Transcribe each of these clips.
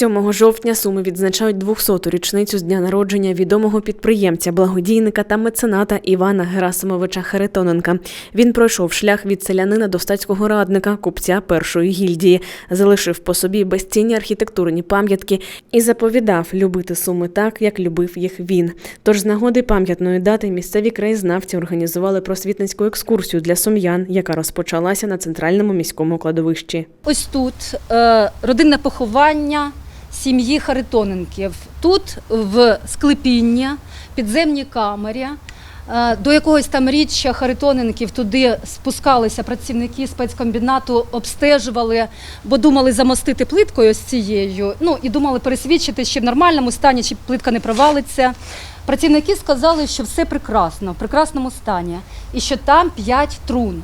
7 жовтня Суми відзначають 200-ту річницю з дня народження відомого підприємця, благодійника та мецената Івана Герасимовича Харитоненка. Він пройшов шлях від селянина до статського радника, купця першої гільдії, залишив по собі безцінні архітектурні пам'ятки і заповідав любити суми так, як любив їх він. Тож з нагоди пам'ятної дати місцеві краєзнавці організували просвітницьку екскурсію для сум'ян, яка розпочалася на центральному міському кладовищі. Ось тут е, родинне поховання сім'ї Харитоненків. Тут в склепіння, підземній камері. е, До якогось там річчя Харитоненків туди спускалися працівники спецкомбінату, обстежували, бо думали замостити плиткою з цією. Ну і думали пересвідчити, чи в нормальному стані, чи плитка не провалиться. Працівники сказали, що все прекрасно, в прекрасному стані, і що там п'ять трун.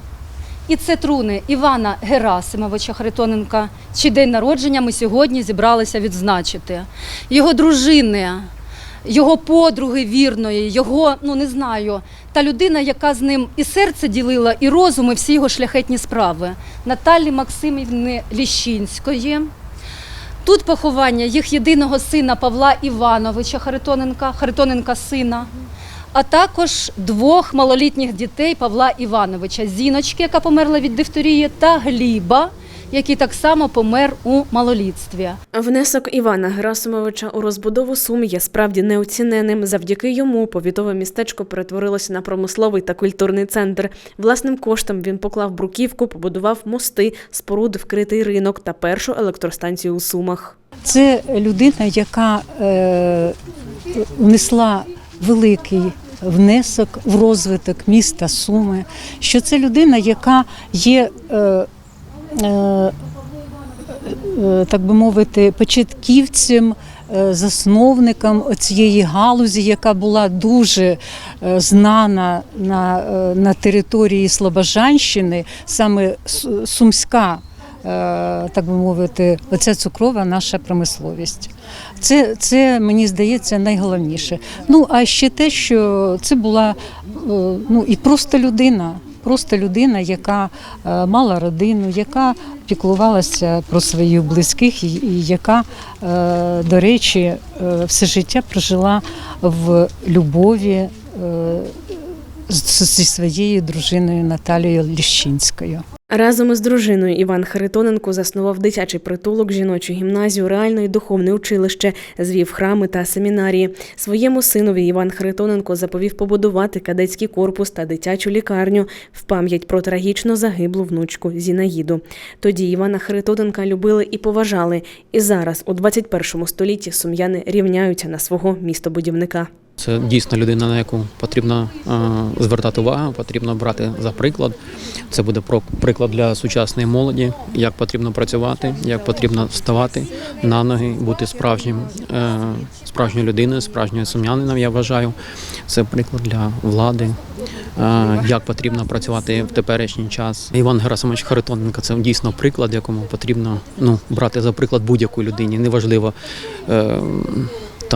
І це труни Івана Герасимовича Харитоненка, чий день народження ми сьогодні зібралися відзначити. Його дружини, його подруги вірної, його, ну не знаю, та людина, яка з ним і серце ділила, і розум, і всі його шляхетні справи. Наталі Максимівни Ліщинської. Тут поховання їх єдиного сина Павла Івановича Харитоненка, Харитоненка сина, а також двох малолітніх дітей Павла Івановича Зіночки, яка померла від дифтерії, та Гліба, який так само помер у малолітстві. Внесок Івана Герасимовича у розбудову Сум є справді неоціненним. Завдяки йому повітове містечко перетворилося на промисловий та культурний центр. Власним коштом він поклав бруківку, побудував мости, спорудив вкритий ринок та першу електростанцію у Сумах. Це людина, яка е, внесла великий внесок в розвиток міста Суми. Що це людина, яка є, е, е, е, так би мовити, початківцем. е, Засновником цієї галузі, яка була дуже е, знана на, на території Слобожанщини, саме Сумська так би мовити, оця цукрова наша промисловість. Це, це мені здається найголовніше. Ну а ще те, що це була е, ну і просто людина. Просто людина, яка е, мала родину, яка піклувалася про своїх близьких, і, яка, е, до речі, е, все життя прожила в любові е, зі своєю дружиною Наталією Ліщинською. Разом із дружиною Іван Харитоненко заснував дитячий притулок, жіночу гімназію, реальне і духовне училище, звів храми та семінарії. Своєму синові Іван Харитоненко заповів побудувати кадетський корпус та дитячу лікарню в пам'ять про трагічно загиблу внучку Зінаїду. Тоді Івана Харитоненка любили і поважали. І зараз, у 21 столітті, сум'яни рівняються на свого містобудівника. Це дійсно людина, на яку потрібно е, звертати увагу, потрібно брати за приклад. Це буде про приклад для сучасної молоді, як потрібно працювати, як потрібно вставати на ноги, бути справжнім, е, справжньою людиною, справжньою сум'янином. Я вважаю. Це приклад для влади, е, як потрібно працювати в теперішній час. Іван Герасимович Харитоненко це дійсно приклад, якому потрібно ну, брати за приклад будь-яку людині. Неважливо.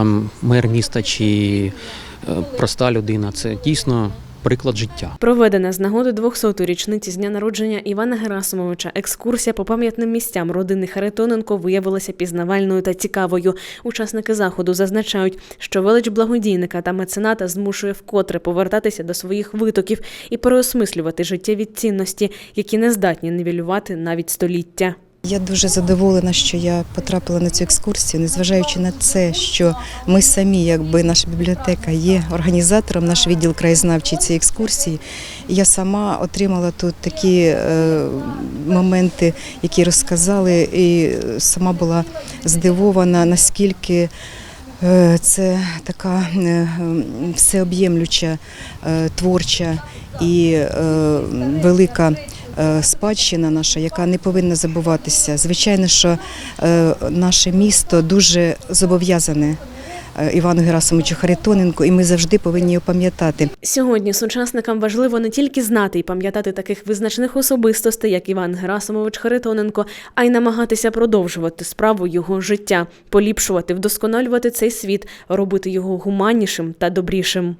Там мер міста чи е, проста людина. Це дійсно приклад життя. Проведена з нагоди 200-ї річниці з дня народження Івана Герасимовича екскурсія по пам'ятним місцям родини Харитоненко виявилася пізнавальною та цікавою. Учасники заходу зазначають, що велич благодійника та мецената змушує вкотре повертатися до своїх витоків і переосмислювати життєві цінності, які не здатні нівелювати навіть століття. Я дуже задоволена, що я потрапила на цю екскурсію, незважаючи на це, що ми самі, якби наша бібліотека, є організатором, наш відділ краєзнавчий цієї екскурсії. Я сама отримала тут такі е, моменти, які розказали, і сама була здивована, наскільки. е, Це така е, всеоб'ємлюча, е, творча і велика спадщина наша, яка не повинна забуватися. Звичайно, що е, наше місто дуже зобов'язане е, Івану Герасимовичу Харитоненку, і ми завжди повинні його пам'ятати. Сьогодні сучасникам важливо не тільки знати і пам'ятати таких визначних особистостей, як Іван Герасимович Харитоненко, а й намагатися продовжувати справу його життя, поліпшувати, вдосконалювати цей світ, робити його гуманнішим та добрішим.